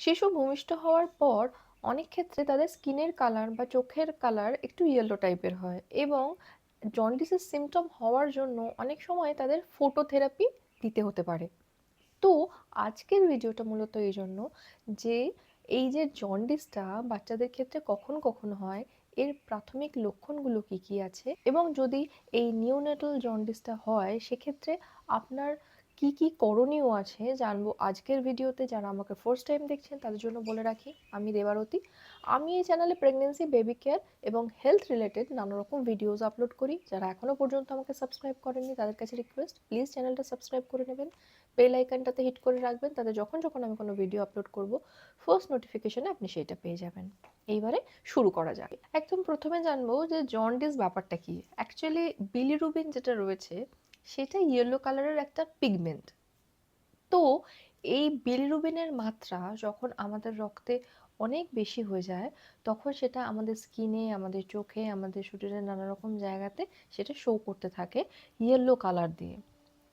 শিশু ভূমিষ্ঠ হওয়ার পর অনেক ক্ষেত্রে তাদের স্কিনের কালার বা চোখের কালার একটু ইয়েলো টাইপের হয় এবং জন্ডিসের সিমটম হওয়ার জন্য অনেক সময় তাদের ফোটোথেরাপি দিতে হতে পারে। তো আজকের ভিডিওটা মূলত এই জন্য যে এই যে জন্ডিসটা বাচ্চাদের ক্ষেত্রে কখন কখন হয়, এর প্রাথমিক লক্ষণগুলো কি কি আছে এবং যদি এই নিওনেটাল জন্ডিসটা হয়, সেক্ষেত্রে আপনার কি কি করণীয় আছে জানব আজকের ভিডিওতে যারা আমাকে ফার্স্ট টাইম দেখছেন তাদের জন্য বলে রাখি, আমি রেবারতী আমি এই চ্যানেলে প্রেগনেন্সি বেবি কেয়ার এবং হেলথ রিলেটেড নানা রকম ভিডিওস আপলোড করি। যারা এখনও পর্যন্ত আমাকে সাবস্ক্রাইব করেননি, তাদের কাছে রিকোয়েস্ট প্লিজ চ্যানেলটা সাবস্ক্রাইব করে নেবেন। বেল আইকনটাতে হিট করে রাখবেন, তাতে যখন যখন আমি কোনো ভিডিও আপলোড করব ফার্স্ট নোটিফিকেশনে আপনি সেইটা পেয়ে যাবেন। এইবারে শুরু করা যাক। একদম প্রথমে জানব যে জন্ডিস ব্যাপারটা কি? অ্যাকচুয়ালি বিলিরুবিন যেটা রয়েছে সেটা ইয়েলো কালারের একটা পিগমেন্ট তো এই বিলিরুবিনের মাত্রা যখন আমাদের রক্তে অনেক বেশি হয়ে যায়, তখন সেটা আমাদের স্কিনে আমাদের চোখে, আমাদের শরীরের নানা রকম জায়গাতে সেটা শো করতে থাকে ইয়েলো কালার দিয়ে।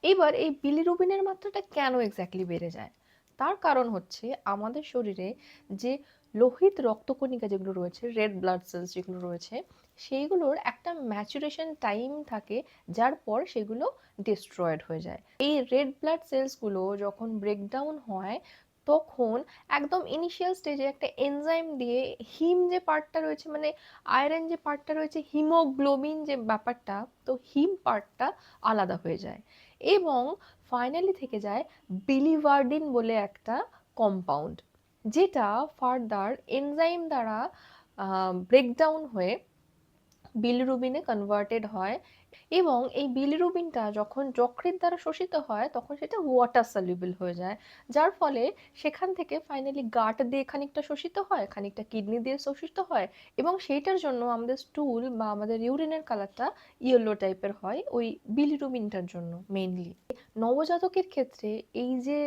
এবার এই বিলিরুবিনের মাত্রাটা কেন এক্স্যাক্টলি বেড়ে যায়? তার কারণ হচ্ছে আমাদের শরীরে যে লোহিত রক্তকণিকা যেগুলো রয়েছে রেড ব্লাড সেলস যেগুলো রয়েছে, সেইগুলোর একটা ম্যাচুরেশন টাইম থাকে যার পর সেগুলো ডিস্ট্রয়েড হয়ে যায়। এই রেড ব্লাড সেলসগুলো যখন ব্রেকডাউন হয়, তখন একদম ইনিশিয়াল স্টেজে একটা এনজাইম দিয়ে হিম যে পার্টটা রয়েছে মানে আয়রন যে পার্টটা রয়েছে হিমোগ্লোবিন যে ব্যাপারটা, তো হিম পার্টটা আলাদা হয়ে যায়। এবং ফাইনালি থেকে যায় বিলিভার্ডিন বলে একটা কম্পাউন্ড যেটা ফার্দার এনজাইম দ্বারা ব্রেকডাউন হয়ে বিলিরুবিনে কনভার্টেড হয় এবং এই বিলিরুবিনটা যখন যকৃত দ্বারা শোষিত হয়, তখন সেটা ওয়াটার সলিউবল হয়ে যায়। যার ফলে সেখান থেকে ফাইনালি গাট দিয়ে খানিকটা শোষিত হয়, খানিকটা কিডনি দিয়ে শোষিত হয় এবং সেইটার জন্য আমাদের স্টুল বা আমাদের ইউরিনের কালারটা ইয়েলো টাইপের হয় ওই বিলিরুবিনটার জন্য মেইনলি নবজাতকের ক্ষেত্রে এই যে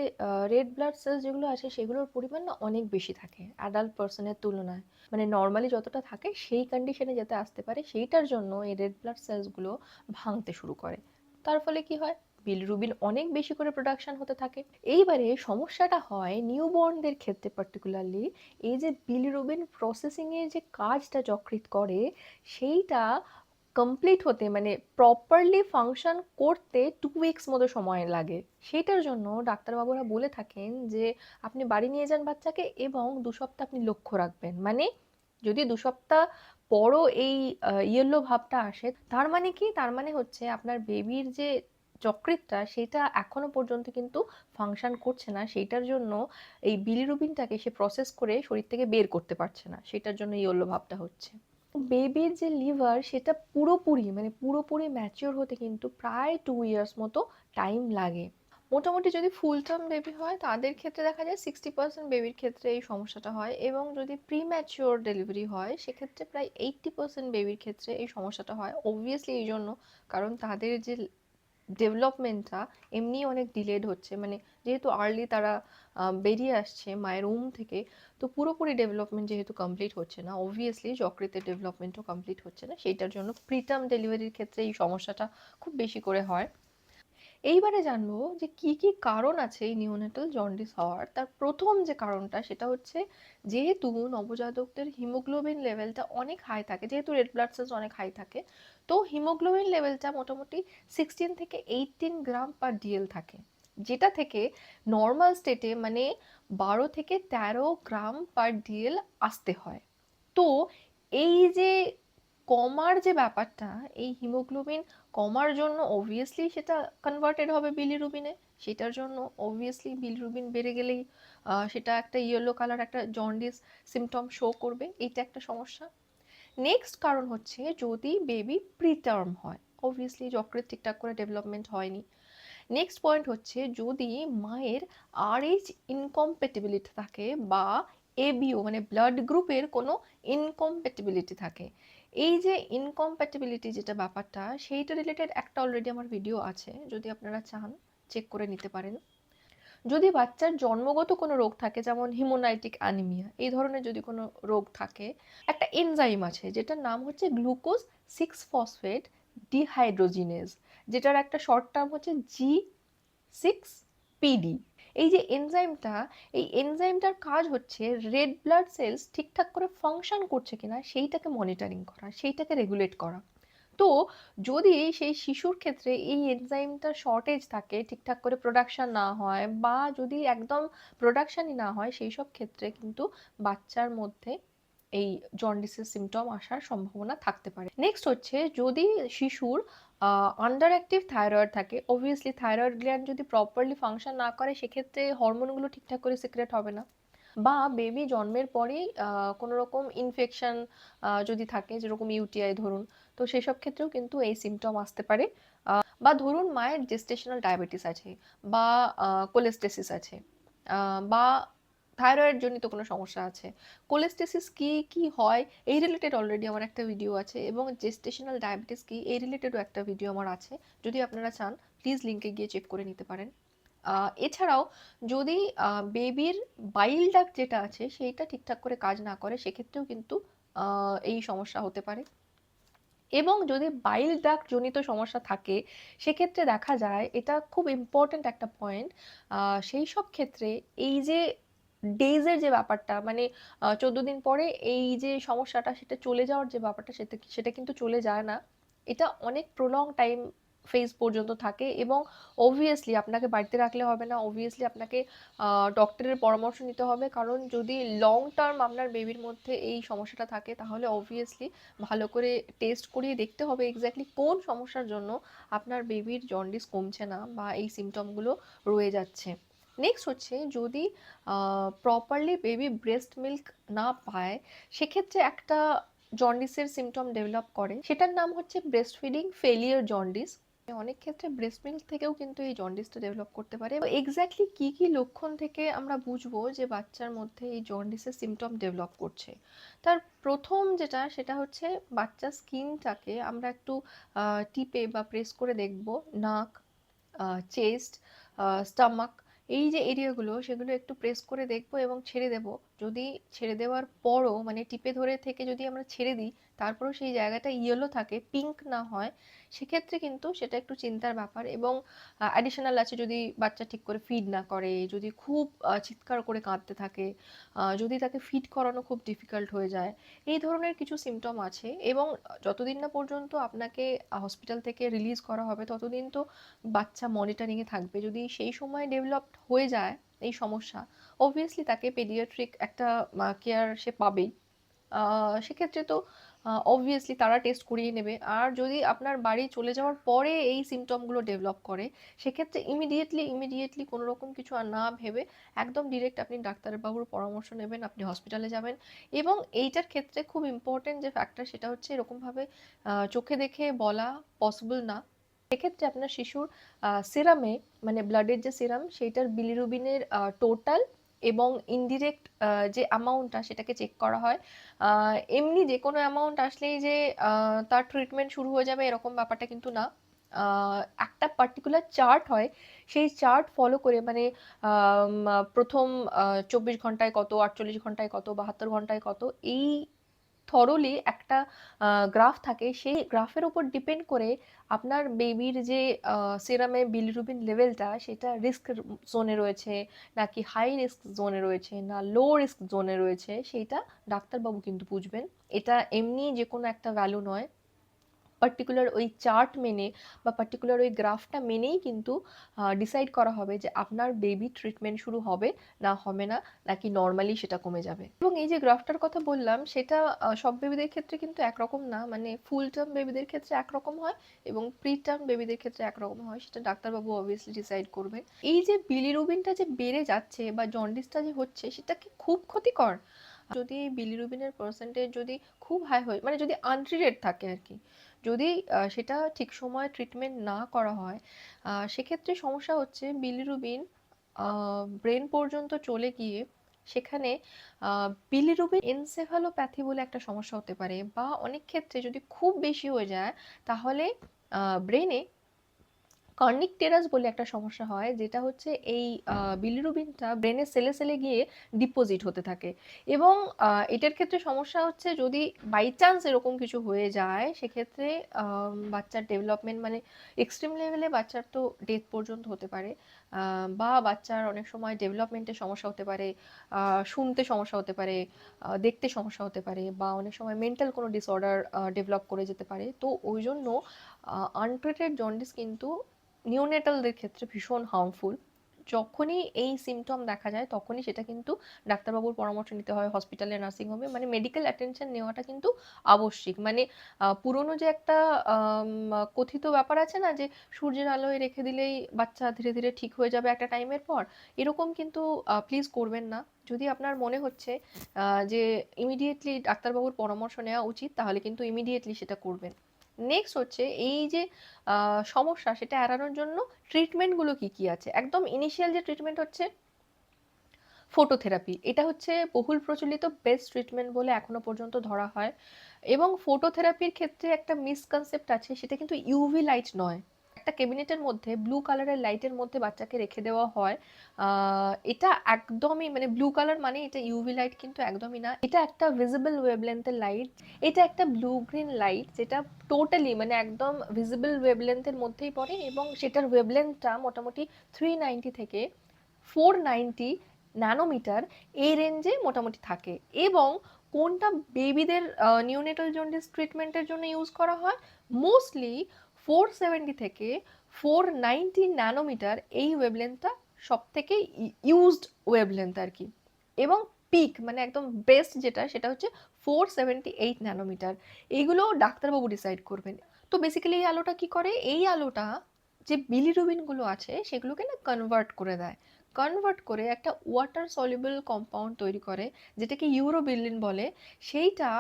রেড ব্লাড সেলস যেগুলো আছে, সেগুলোর পরিমাণ না অনেক বেশি থাকে অ্যাডাল্ট পার্সনের তুলনায়। মানে নর্মালি যতটা থাকে, সেই কন্ডিশনে যাতে আসতে পারে, সেইটার জন্য এই রেড ব্লাড সেলসগুলো ভাঙতে শুরু করে। তার ফলে কি হয়? বিলিরুবিন অনেক বেশি করে প্রোডাকশন হতে থাকে। এইবারে সমস্যাটা হয় নিউবর্নদের ক্ষেত্রে পার্টিকুলারলি এই যে বিলিরুবিন প্রসেসিংয়ের যে কাজটা যকৃৎ করে, সেইটা কমপ্লিট হতে মানে প্রপারলি ফাংশন করতে টু উইকস মতো সময় লাগে। সেটার জন্য ডাক্তারবাবুরা বলে থাকেন যে, আপনি বাড়ি নিয়ে যান বাচ্চাকে এবং দু সপ্তাহ আপনি লক্ষ্য রাখবেন। মানে যদি দু সপ্তাহ পরও এই ইয়েলো ভাবটা আসে, তার মানে কি? তার মানে হচ্ছে আপনার বেবির যে যকৃতটা সেটা এখনও পর্যন্ত কিন্তু ফাংশন করছে না। সেইটার জন্য এই বিলিরুবিনটাকে সে প্রসেস করে শরীর থেকে বের করতে পারছে না। সেটার জন্য ইয়েলো ভাবটা হচ্ছে। বেবির যে লিভার সেটা পুরোপুরি মানে পুরোপুরি ম্যাচিওর হতে কিন্তু প্রায় টু ইয়ার্স মতো টাইম লাগে। মোটামুটি যদি ফুল টার্ম বেবি হয়, তাদের ক্ষেত্রে দেখা যায় সিক্সটি পার্সেন্ট বেবির ক্ষেত্রে এই সমস্যাটা হয় এবং যদি প্রি ম্যাচিওর ডেলিভারি হয়, সেক্ষেত্রে প্রায় এইট্টি পার্সেন্ট বেবির ক্ষেত্রে এই সমস্যাটা হয়। অবভিয়াসলি এই জন্য কারণ তাদের যে ডেভেলপমেন্টটা এমনি অনেক ডিলেড হচ্ছে। মানে যেহেতু আর্লি তারা বেরিয়ে আসছে মায়ের উম থেকে, তো পুরোপুরি ডেভেলপমেন্ট যেহেতু কমপ্লিট হচ্ছে না অবভিয়াসলি যকৃতের ডেভেলপমেন্টও কমপ্লিট হচ্ছে না। সেইটার জন্য প্রিটার্ম ডেলিভারির ক্ষেত্রে এই সমস্যাটা খুব বেশি করে হয়। এইবারে জানব যে কি কি কারণ আছে এই নিউনেটাল জন্ডিস হওয়ার। তার প্রথম যে কারণটা সেটা হচ্ছে যেহেতু নবজাতকদের হিমোগ্লোবিন লেভেলটা অনেক হাই থাকে, যেহেতু রেড ব্লাড সেলস অনেক হাই থাকে, তো হিমোগ্লোবিন লেভেলটা মোটামুটি সিক্সটিন থেকে এইটিন গ্রাম পার ডিএল থাকে, যেটা থেকে নর্মাল স্টেটে মানে বারো থেকে তেরো গ্রাম পার ডিএল আসতে হয়। তো এই যে কমার যে ব্যাপারটা, এই হিমোগ্লোবিন কমার জন্য অবভিয়াসলি সেটা কনভার্টেড হবে বিলিরুবিনে সেটার জন্য অবভিয়াসলি বিলিরুবিন বেড়ে গেলেই সেটা একটা ইয়েলো কালার একটা জন্ডিস সিমটম শো করবে। এইটা একটা সমস্যা। নেক্সট কারণ হচ্ছে যদি বেবি প্রিটার্ম হয় অবভিয়াসলি যকৃত ঠিকঠাক করে ডেভেলপমেন্ট হয়নি। নেক্সট পয়েন্ট হচ্ছে যদি মায়ের আর এইচ ইনকম্পেটেবিলিটি থাকে বা এবিও মানে ব্লাড গ্রুপের কোনো ইনকম্পেটেবিলিটি থাকে এই যে ইনকম্প্যাটিবিলিটি যেটা ব্যাপারটা, সেইটা রিলেটেড একটা অলরেডি আমার ভিডিও আছে, যদি আপনারা চান চেক করে নিতে পারেন। যদি বাচ্চার জন্মগত কোনো রোগ থাকে, যেমন হিমোনাইটিক অ্যানিমিয়া এই ধরনের যদি কোনো রোগ থাকে, একটা এনজাইম আছে, যেটার নাম হচ্ছে গ্লুকোজ সিক্স ফসফেট ডিহাইড্রোজিনেজ যেটার একটা শর্ট টার্ম হচ্ছে জি সিক্স পিডি এই যে এনজাইমটা এই এনজাইমটার কাজ হচ্ছে রেড ব্লাড সেলস ঠিকঠাক করে ফাংশন করছে কিনা সেইটাকে মনিটরিং করা, সেইটাকে রেগুলেট করা। তো যদি সেই শিশুর ক্ষেত্রে এই এনজাইমটার শর্টেজ থাকে, ঠিকঠাক করে প্রোডাকশন না হয় বা যদি একদম প্রোডাকশনই না হয়, সেই সব ক্ষেত্রে কিন্তু বাচ্চার মধ্যে এই জন্ডিসের সিমটম আসার সম্ভাবনা থাকতে পারে। নেক্সট হচ্ছে যদি শিশুর আন্ডার অ্যাক্টিভ থাইরয়েড থাকে। অবভিয়াসলি থাইরয়েড গ্ল্যান্ড যদি প্রপারলি ফাংশন না করে, সেক্ষেত্রে হরমোনগুলো ঠিকঠাক করে সিক্রেট হবে না। বা বেবি জন্মের পরেই কোনো রকম ইনফেকশন যদি থাকে, যেরকম ইউটিআই ধরুন, তো সেসব ক্ষেত্রেও কিন্তু এই সিমটম আসতে পারে। বা ধরুন মায়ের জেস্টেশনাল ডায়াবেটিস আছে, বা কোলেস্টেসিস আছে বা থাইরয়েড জনিত কোনো সমস্যা আছে। কোলেস্টেসিস কি কি হয়, এই রিলেটেড অলরেডি আমার একটা ভিডিও আছে এবং জেস্টেশনাল ডায়াবেটিস কি, এই রিলেটেডও একটা ভিডিও আমার আছে। যদি আপনারা চান প্লিজ লিঙ্কে গিয়ে চেক করে নিতে পারেন। এছাড়াও যদি বেবির বাইল ডাক যেটা আছে, সেইটা ঠিকঠাক করে কাজ না করে, সেক্ষেত্রেও কিন্তু এই সমস্যা হতে পারে। এবং যদি বাইল ডাক জনিত সমস্যা থাকে, সেক্ষেত্রে দেখা যায় এটা খুব ইম্পর্ট্যান্ট একটা পয়েন্ট সেই সব ক্ষেত্রে এই যে ডেজের যে ব্যাপারটা মানে চোদ্দ দিন পরে এই যে সমস্যাটা, সেটা চলে যাওয়ার যে ব্যাপারটা, সেটা সেটা কিন্তু চলে যায় না। এটা অনেক প্রলং টাইম ফেজ পর্যন্ত থাকে এবং অবভিয়াসলি আপনাকে বাড়িতে রাখলে হবে না অবভিয়াসলি আপনাকে ডক্টরের পরামর্শ নিতে হবে। কারণ যদি লং টার্ম আপনার বেবির মধ্যে এই সমস্যাটা থাকে, তাহলে অবভিয়াসলি ভালো করে টেস্ট করিয়ে দেখতে হবে এক্স্যাক্টলি কোন সমস্যার জন্য আপনার বেবির জন্ডিস কমছে না বা এই সিমটমগুলো রয়ে যাচ্ছে। নেক্সট হচ্ছে যদি প্রপারলি বেবি ব্রেস্ট মিল্ক না পায়, সেক্ষেত্রে একটা জন্ডিসের সিমটম ডেভেলপ করে। সেটার নাম হচ্ছে ব্রেস্ট ফিডিং ফেলিয়ার জন্ডিস অনেক ক্ষেত্রে ব্রেস্ট মিল্ক থেকেও কিন্তু এই জন্ডিসটা ডেভেলপ করতে পারে। এক্স্যাক্টলি কি কি লক্ষণ থেকে আমরা বুঝব যে বাচ্চার মধ্যে এই জন্ডিসের সিমটম ডেভেলপ করছে? তার প্রথম যেটা, সেটা হচ্ছে বাচ্চার স্কিনটাকে আমরা একটু টিপে বা প্রেস করে দেখব। নাক চেস্ট স্টামাক এই যে এরিয়াগুলো সেগুলো একটু প্রেস করে দেখব এবং ছেড়ে দেব। যদি ছেড়ে দেওয়ার পরও মানে টিপে ধরে থেকে যদি আমরা ছেড়ে দিই, তারপরেও সেই জায়গাটা ইয়েলো থাকে পিঙ্ক না হয়, সেক্ষেত্রে কিন্তু সেটা একটু চিন্তার ব্যাপার এবং অ্যাডিশনাল আছে যদি বাচ্চা ঠিক করে ফিড না করে, যদি খুব চিৎকার করে কাঁদতে থাকে যদি তাকে ফিড করানো খুব ডিফিকাল্ট হয়ে যায়, এই ধরনের কিছু সিমটম আছে এবং যতদিন না পর্যন্ত আপনাকে হসপিটাল থেকে রিলিজ করা হবে, ততদিন তো বাচ্চা মনিটরিংয়ে থাকবে। যদি সেই সময় ডেভেলপড হয়ে যায় এই সমস্যা। অবভিয়াসলি তাকে পেডিয়াট্রিক একটা কেয়ার সে পাবেই। সেক্ষেত্রে তো অবভিয়াসলি তারা টেস্ট করিয়ে নেবে। আর যদি আপনার বাড়ি চলে যাওয়ার পরে এই সিমটমগুলো ডেভেলপ করে, সেক্ষেত্রে ইমিডিয়েটলি ইমিডিয়েটলি কোনো রকম কিছু আর না ভেবে একদম ডিরেক্ট আপনি ডাক্তারবাবুর পরামর্শ নেবেন, আপনি হসপিটালে যাবেন। এবং এইটার ক্ষেত্রে খুব ইম্পর্টেন্ট যে ফ্যাক্টর সেটা হচ্ছে এরকমভাবে চোখে দেখে বলা পসিবল না। সেক্ষেত্রে আপনার শিশুর সিরামে মানে ব্লাডের যে সিরাম, সেইটার বিলিরুবিনের টোটাল এবং ইনডিরেক্ট যে অ্যামাউন্টটা সেটাকে চেক করা হয়। এমনি যে কোনো অ্যামাউন্ট আসলেই যে তার ট্রিটমেন্ট শুরু হয়ে যাবে এরকম ব্যাপারটা কিন্তু না। একটা পার্টিকুলার চার্ট হয়, সেই চার্ট ফলো করে মানে প্রথম চব্বিশ ঘন্টায় কত, আটচল্লিশ ঘন্টায় কত, বাহাত্তর ঘন্টায় কত, এই থরলি একটা গ্রাফ থাকে, সেই গ্রাফের উপর ডিপেন্ড করে আপনার বেবির যে সিরামে বিলিরুবিন লেভেলটা সেটা রিস্ক জোনে রয়েছে, নাকি হাই রিস্ক জোনে রয়েছে, না লো রিস্ক জোনে রয়েছে, সেইটা ডাক্তারবাবু কিন্তু বুঝবেন। এটা এমনি যে কোনো একটা ভ্যালু নয়। পার্টিকুলার ওই চার্ট মেনে বা পার্টিকুলার ওই গ্রাফটা মেনেই কিন্তু ডিসাইড করা হবে যে আপনার বেবি ট্রিটমেন্ট শুরু হবে না হবে না, নাকি নর্মালি সেটা কমে যাবে। এবং এই যে গ্রাফটার কথা বললাম, সেটা সব বেবিদের ক্ষেত্রে কিন্তু একরকম না। মানে ফুল টার্ম বেবিদের ক্ষেত্রে একরকম হয় এবং প্রি টার্ম বেবিদের ক্ষেত্রে একরকম হয়, সেটা ডাক্তারবাবু অবভিয়াসলি ডিসাইড করবে। এই যে বিলিরুবিনটা যে বেড়ে যাচ্ছে বা জন্ডিসটা যে হচ্ছে সেটা কি খুব ক্ষতিকর। যদি বিলিরুবিনের পার্সেন্টেজ যদি খুব হাই হয় মানে যদি আনট্রিটেড থাকে আর কি যদি সেটা ঠিক সময়ে ট্রিটমেন্ট না করা হয় সেক্ষেত্রে সমস্যা হচ্ছে বিলিরুবিন ব্রেন পর্যন্ত চলে গিয়ে সেখানে বিলিরুবিন এনসেফালোপ্যাথি বলে একটা সমস্যা হতে পারে বা অনেক ক্ষেত্রে যদি খুব বেশি হয়ে যায়, তাহলে ব্রেনে কর্নিক টেরাস বলে একটা সমস্যা হয়, যেটা হচ্ছে এই বিলিরুবিনটা ব্রেনের সেলে সেলে গিয়ে ডিপোজিট হতে থাকে। এবং এটার ক্ষেত্রে সমস্যা হচ্ছে যদি বাই চান্স এরকম কিছু হয়ে যায়, সেক্ষেত্রে বাচ্চার ডেভেলপমেন্ট মানে এক্সট্রিম লেভেলে বাচ্চার তো ডেথ পর্যন্ত হতে পারে বা বাচ্চার অনেক সময় ডেভেলপমেন্টের সমস্যা হতে পারে শুনতে সমস্যা হতে পারে দেখতে সমস্যা হতে পারে, বা অনেক সময় মেন্টাল কোনো ডিসঅর্ডার ডেভেলপ করে যেতে পারে। তো ওই জন্য আনট্রিটেড জন্ডিস কিন্তু নিওনেটালদের ক্ষেত্রে ভীষণ হার্মফুল যখনই এই সিমটম দেখা যায়, তখনই সেটা কিন্তু ডাক্তারবাবুর পরামর্শ নিতে হয় হসপিটালে নার্সিংহোমে মানে মেডিকেল অ্যাটেনশন নেওয়াটা কিন্তু আবশ্যিক। মানে পুরনো যে একটা কথিত ব্যাপার আছে না যে, সূর্যের আলোয় রেখে দিলেই বাচ্চা ধীরে ধীরে ঠিক হয়ে যাবে একটা টাইমের পর, এরকম কিন্তু প্লিজ করবেন না। যদি আপনার মনে হচ্ছে যে ইমিডিয়েটলি ডাক্তারবাবুর পরামর্শ নেওয়া উচিত, তাহলে কিন্তু ইমিডিয়েটলি সেটা করবেন। নেক্সট হচ্ছে এই যে সমস্যা সেটা এড়ানোর জন্য ট্রিটমেন্টগুলো কি কি আছে? একদম ইনিশিয়াল যে ট্রিটমেন্ট হচ্ছে ফটোথেরাপি এটা হচ্ছে বহুল প্রচলিত বেস্ট ট্রিটমেন্ট বলে এখনও পর্যন্ত ধরা হয়। এবং ফটোথেরাপির ক্ষেত্রে একটা মিসকনসেপ্ট আছে, সেটা কিন্তু ইউভি লাইট নয়। একটা ক্যাবিনেটের মধ্যে ব্লু কালারের লাইটের মধ্যে বাচ্চাকে রেখে দেওয়া হয়। এটা একদমই মানে ব্লু কালার মানে এটা ইউভি লাইট কিন্তু একদমই না। এটা একটা ভিজিবল ওয়েভলেন্থের লাইট এটা একটা ব্লু গ্রিন লাইট যেটা টোটালি মানে একদম ভিজিবল ওয়েভলেন্থের মধ্যেই পড়ে এবং সেটার ওয়েভলেন্থটা মোটামুটি থ্রি নাইনটি থেকে ফোর নাইনটি ন্যানোমিটার এই রেঞ্জে মোটামুটি থাকে এবং কোনটা বেবিদের নিউনেটাল জন্ডিস ট্রিটমেন্টের জন্য ইউজ করা হয়? মোস্টলি ফোর সেভেন্টি থেকে ফোর নাইনটি ন্যানোমিটার এই ওয়েভলেন্থটা সব থেকে ইউজড ওয়েভলেন্থ আর কি এবং পিক মানে একদম বেস্ট যেটা, সেটা হচ্ছে ফোর সেভেন্টি এইট ন্যানোমিটার। এইগুলো ডাক্তারবাবু ডিসাইড করবেন। তো বেসিক্যালি এই আলোটা কি করে? এই আলোটা যে বিলিরুবিনগুলো আছে, সেগুলোকে না কনভার্ট করে দেয়। কনভার্ট করে একটা ওয়াটার সলিউবল কম্পাউন্ড তৈরি করে, যেটাকে ইউরোবিলিন বলে। সেইটা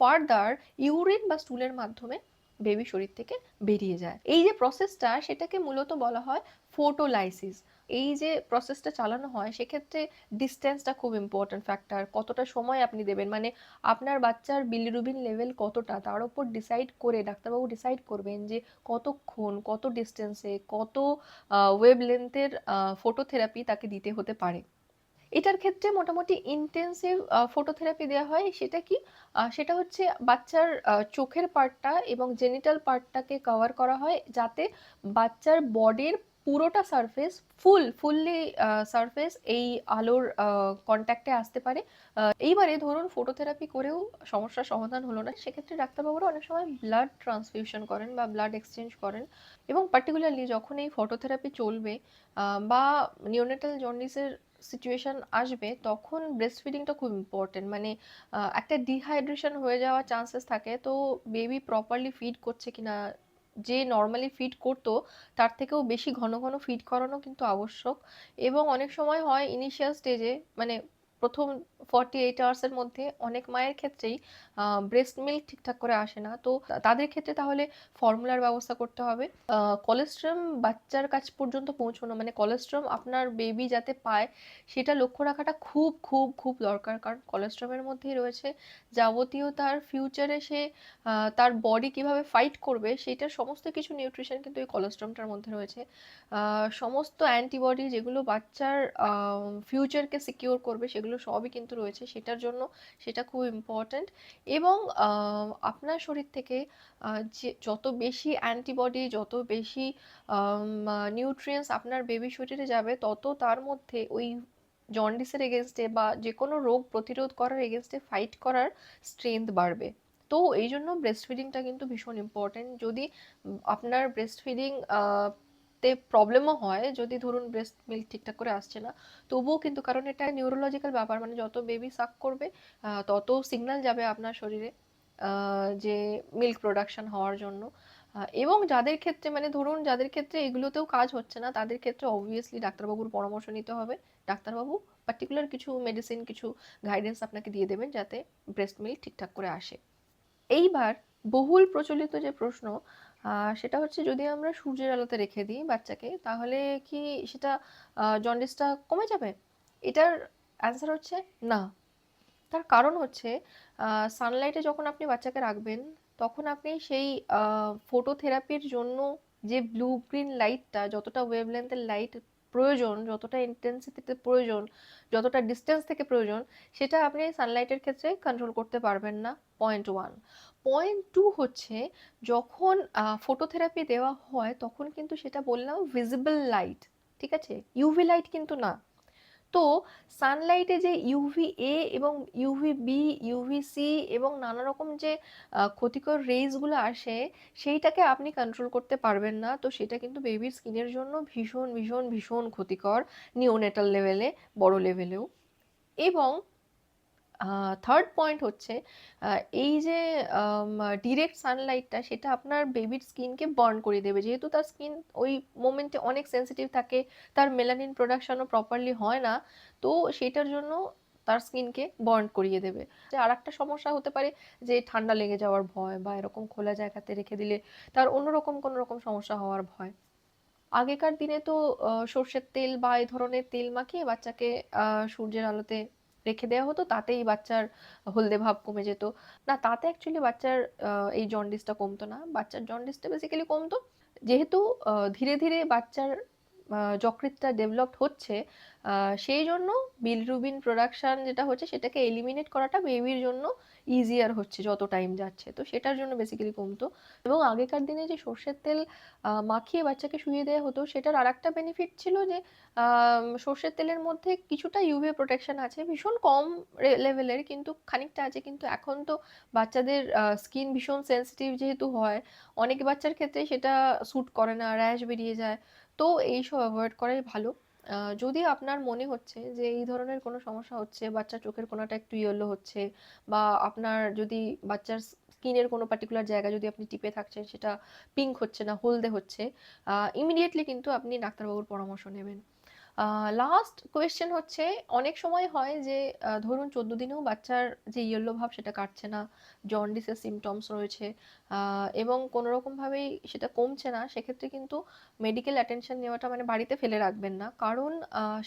ফার্দার ইউরিন বা স্টুলের মাধ্যমে বেবি শরীর থেকে বেরিয়ে যায়। এই যে প্রসেসটা সেটাকে মূলত বলা হয় ফোটোলাইসিস এই যে প্রসেসটা চালানো হয়, সেক্ষেত্রে ডিস্টেন্সটা খুব ইম্পর্ট্যান্ট ফ্যাক্টর কতটা সময় আপনি দেবেন। মানে আপনার বাচ্চার বিলিরুবিন লেভেল কতটা, তার উপর ডিসাইড করে, ডাক্তারবাবু ডিসাইড করবেন যে কতক্ষণ, কত ডিস্টেন্সে কত ওয়েভ লেন্থের ফটোথেরাপি তাকে দিতে হতে পারে। এটার ক্ষেত্রে মোটামুটি ইন্টেন্সিভ ফটোথেরাপি দেওয়া হয়। সেটা কি? সেটা হচ্ছে বাচ্চার চোখের পার্টটা এবং জেনিটাল পার্টটাকে কভার করা হয় যাতে বাচ্চার বডির পুরোটা সারফেস ফুল ফুললি সারফেস এই আলোর কন্ট্যাক্টে আসতে পারে। এইবারে ধরুন ফটোথেরাপি করেও সমস্যার সমাধান হলো না। সেক্ষেত্রে ডাক্তারবাবুরা অনেক সময় ব্লাড ট্রান্সফিউশন করেন বা ব্লাড এক্সচেঞ্জ করেন এবং পার্টিকুলারলি যখন এই ফটোথেরাপি চলবে বা নিউনেটাল জন্ডিসের সিচুয়েশন আসবে, তখন ব্রেস্ট ফিডিংটা খুব ইম্পর্টেন্ট মানে একটা ডিহাইড্রেশন হয়ে যাওয়ার চান্সেস থাকে। তো বেবি প্রপারলি ফিড করছে কি না যে নর্মালি ফিড করতো, তার থেকেও বেশি ঘন ঘন ফিড করানো কিন্তু আবশ্যক। এবং অনেক সময় হয় ইনিশিয়াল স্টেজে মানে প্রথম ফর্টি এইট আওয়ার্সের মধ্যে অনেক মায়ের ক্ষেত্রেই ব্রেস্ট মিল্ক ঠিকঠাক করে আসে না। তো তাদের ক্ষেত্রে তাহলে ফর্মুলার ব্যবস্থা করতে হবে। কোলেস্ট্রম বাচ্চার কাছ পর্যন্ত পৌঁছানো মানে কোলেস্ট্রম আপনার বেবি যাতে পায়, সেটা লক্ষ্য রাখাটা খুব খুব খুব দরকার। কারণ কোলেস্ট্রমের মধ্যেই রয়েছে যাবতীয় তার ফিউচারে সে তার বডি কীভাবে ফাইট করবে, সেটার সমস্ত কিছু নিউট্রিশন কিন্তু এই কোলেস্ট্রমটার মধ্যে রয়েছে। সমস্ত অ্যান্টিবডি যেগুলো বাচ্চার ফিউচারকে সিকিওর করবে, সেগুলো সবই কিন্তু রয়েছে সেটার জন্য সেটা খুব ইম্পর্ট্যান্ট এবং আপনার শরীর থেকে যে যত বেশি অ্যান্টিবডি যত বেশি নিউট্রিয়েন্টস আপনার বেবি শরীরে যাবে, তত তার মধ্যে ওই জন্ডিসের এগেনস্টে বা যে কোনো রোগ প্রতিরোধ করার এগেনস্টে ফাইট করার স্ট্রেংথ বাড়বে। তো এই জন্য ব্রেস্ট ফিডিংটা কিন্তু ভীষণ ইম্পর্টেন্ট যদি আপনার ব্রেস্ট ফিডিং তে প্রবলেমও হয়, যদি ধরুন ব্রেস্ট মিল্ক ঠিকঠাক করে আসছে না, তবুও কিন্তু কারণ এটা নিউরোলজিক্যাল ব্যাপার মানে যত বেবি সাক করবে তত সিগন্যাল যাবে আপনার শরীরে যে মিল্ক প্রোডাকশন হওয়ার জন্য। এবং যাদের ক্ষেত্রে মানে ধরুন যাদের ক্ষেত্রে এগুলোতেও কাজ হচ্ছে না, তাদের ক্ষেত্রে অবভিয়াসলি ডাক্তারবাবুর পরামর্শ নিতে হবে। ডাক্তারবাবু পার্টিকুলার কিছু মেডিসিন কিছু গাইডেন্স আপনাকে দিয়ে দেবেন যাতে ব্রেস্ট মিল্ক ঠিকঠাক করে আসে। এইবার বহুল প্রচলিত যে প্রশ্ন আহ, সেটা হচ্ছে যদি আমরা সূর্যের আলোতে রেখে দিই বাচ্চাকে তাহলে কি সেটা জন্ডিসটা কমে যাবে? এটার অ্যান্সার হচ্ছে না। তার কারণ হচ্ছে সানলাইটে যখন আপনি বাচ্চাকে রাখবেন তখন আপনি সেই ফটোথেরাপির জন্য যে ব্লু গ্রিন লাইটটা যতটা ওয়েভলেন্থের লাইট প্রয়োজন, যতটা ইন্টেন্সিটিতে প্রয়োজন, যতটা ডিস্টেন্স থেকে প্রয়োজন, সেটা আপনি সানলাইটের ক্ষেত্রে কন্ট্রোল করতে পারবেন না পয়েন্ট ওয়ান পয়েন্ট টু হচ্ছে যখন ফটোথেরাপি দেওয়া হয়, তখন কিন্তু সেটা বললাম ভিজিবল লাইট ঠিক আছে? ইউভি লাইট কিন্তু না। তো সানলাইটে যে ইউভি এ এবং ইউভি বি ইউভি সি এবং নানা রকম যে ক্ষতিকর রেজগুলো আসে, সেইটাকে আপনি কন্ট্রোল করতে পারবেন না। তো সেটা কিন্তু বেবির স্কিনের জন্য ভীষণ ভীষণ ভীষণ ক্ষতিকর নিওনেটাল লেভেলে বড় লেভেলেও এবং থার্ড পয়েন্ট হচ্ছে এই যে ডিরেক্ট সানলাইটটা সেটা আপনার বেবির স্কিনকে বার্ন করে দেবে। যেহেতু তার স্কিন ওই মোমেন্টে অনেক সেন্সিটিভ থাকে, তার মেলানিন প্রোডাকশনও প্রপারলি হয় না, তো সেটার জন্য তার স্কিনকে বার্ন করিয়ে দেবে। যে আর একটা সমস্যা হতে পারে যে ঠান্ডা লেগে যাওয়ার ভয় বা এরকম খোলা জায়গাতে রেখে দিলে তার অন্যরকম কোনো রকম সমস্যা হওয়ার ভয়। আগেকার দিনে তো সর্ষের তেল বা এই ধরনের তেল মাখিয়ে বাচ্চাকে সূর্যের আলোতে রেখে দেওয়া হতো, তাতেই বাচ্চার হলদে ভাব কমে যেত। না, তাতে অ্যাকচুয়ালি বাচ্চার এই জন্ডিসটা কমতো না। বাচ্চার জন্ডিসটা বেসিক্যালি কমতো। যেহেতু ধীরে ধীরে বাচ্চার আহ, যকৃৎটা ডেভেলপড হচ্ছে সেই জন্য বিলরুবিন প্রোডাকশন যেটা হচ্ছে সেটাকে এলিমিনেট করাটা বেবির জন্য ইজিয়ার হচ্ছে যত টাইম যাচ্ছে। তো সেটার জন্য বেসিক্যালি কমতো। এবং আগেকার দিনে যে সর্ষের তেল মাখিয়ে বাচ্চাকে শুয়ে দেওয়া হতো সেটার আর একটা বেনিফিট ছিল যে সর্ষের তেলের মধ্যে কিছুটা ইউভি প্রোটেকশন আছে ভীষণ কম লেভেলের কিন্তু খানিকটা আছে কিন্তু এখন তো বাচ্চাদের স্কিন ভীষণ সেন্সিটিভ যেহেতু হয় অনেক বাচ্চার ক্ষেত্রে সেটা স্যুট করে না র্যাশ বেরিয়ে যায়। তো এইসব অ্যাভয়েড করাই ভালো। যদি আপনার মনে হচ্ছে যে এই ধরনের কোনো সমস্যা হচ্ছে, বাচ্চার চোখের কোনাটা একটু ইয়েলো হচ্ছে বা আপনার যদি বাচ্চার স্কিনের কোনো পার্টিকুলার জায়গা যদি আপনি টিপে থাকছেন সেটা পিঙ্ক হচ্ছে না, হলদে হচ্ছে ইমিডিয়েটলি কিন্তু আপনি ডাক্তারবাবুর পরামর্শ নেবেন। লাস্ট কোয়েশ্চেন হচ্ছে, অনেক সময় হয় যে ধরুন চোদ্দ দিনেও বাচ্চার যে ইয়েলো ভাব সেটা কাটছে না জন্ডিসের সিমটমস রয়েছে এবং কোনো রকমভাবেই সেটা কমছে না, সেক্ষেত্রে কিন্তু মেডিকেল অ্যাটেনশন নেওয়াটা মানে বাড়িতে ফেলে রাখবেন না। কারণ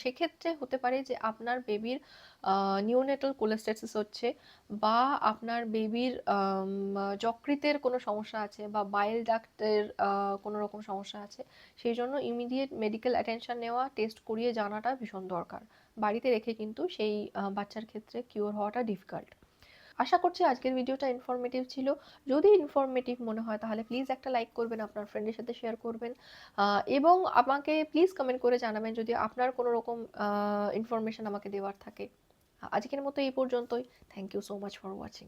সেক্ষেত্রে হতে পারে যে আপনার বেবির নিওনেটাল কোলেস্টেসিস হচ্ছে বা আপনার বেবির যকৃতের কোনো সমস্যা আছে বা বাইল ডাক্টের কোনো রকম সমস্যা আছে, সেই জন্য ইমিডিয়েট মেডিকেল অ্যাটেনশন নেওয়া টেস্ট করিয়ে জানাটা ভীষণ দরকার। বাড়িতে রেখে কিন্তু সেই বাচ্চার ক্ষেত্রে কিওর হওয়াটা ডিফিকাল্ট আশা করছি আজকের ভিডিওটা ইনফরমেটিভ ছিল। যদি ইনফরমেটিভ মনে হয় তাহলে প্লিজ একটা লাইক করবেন, আপনার ফ্রেন্ডের সাথে শেয়ার করবেন। এবং আমাকে প্লিজ কমেন্ট করে জানাবেন যদি আপনার কোনো রকম ইনফরমেশন আমাকে দেওয়ার থাকে। আজকের মতো এই পর্যন্তই। Thank you so much for watching